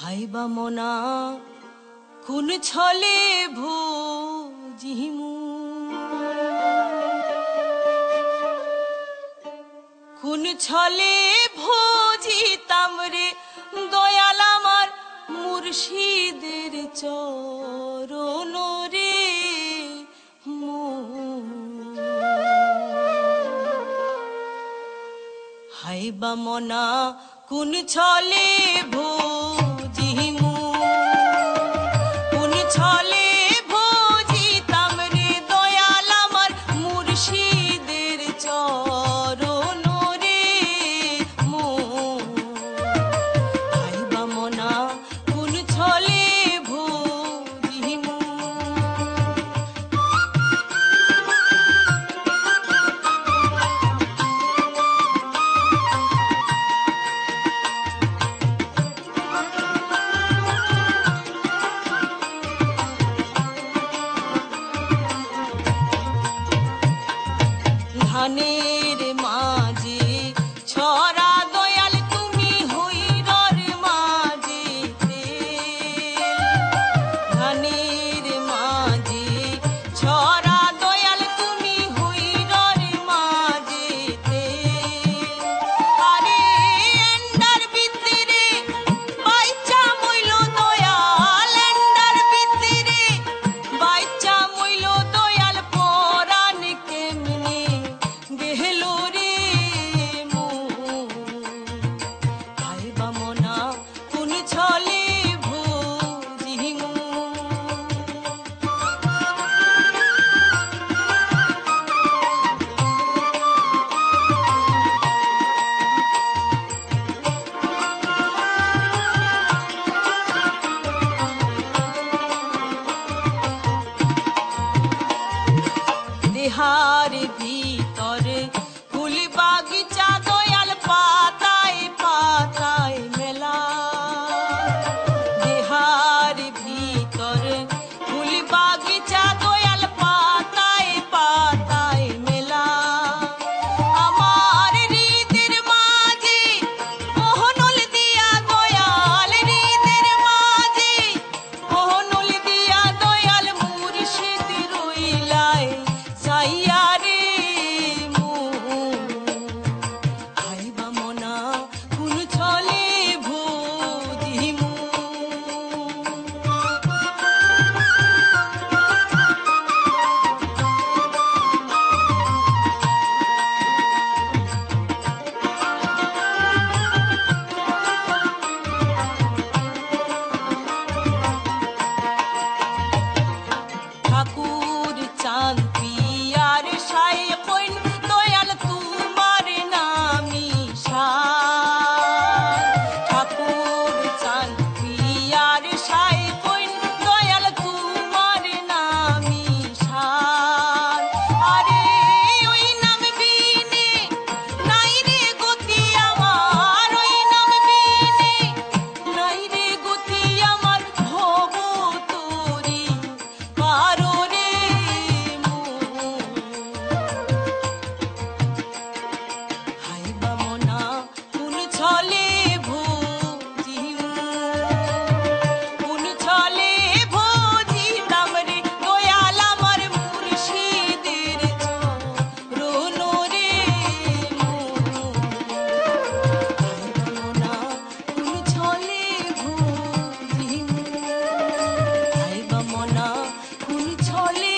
হাইবা মনা কোন ছলে ভিমু কোন ছলে ভোজি তামরে গয়াল আমার মুর্শিদের চরণ রে হাইবা মনা কোন ছলে ভোজ ধানের Caribe. চাঁদ ছলে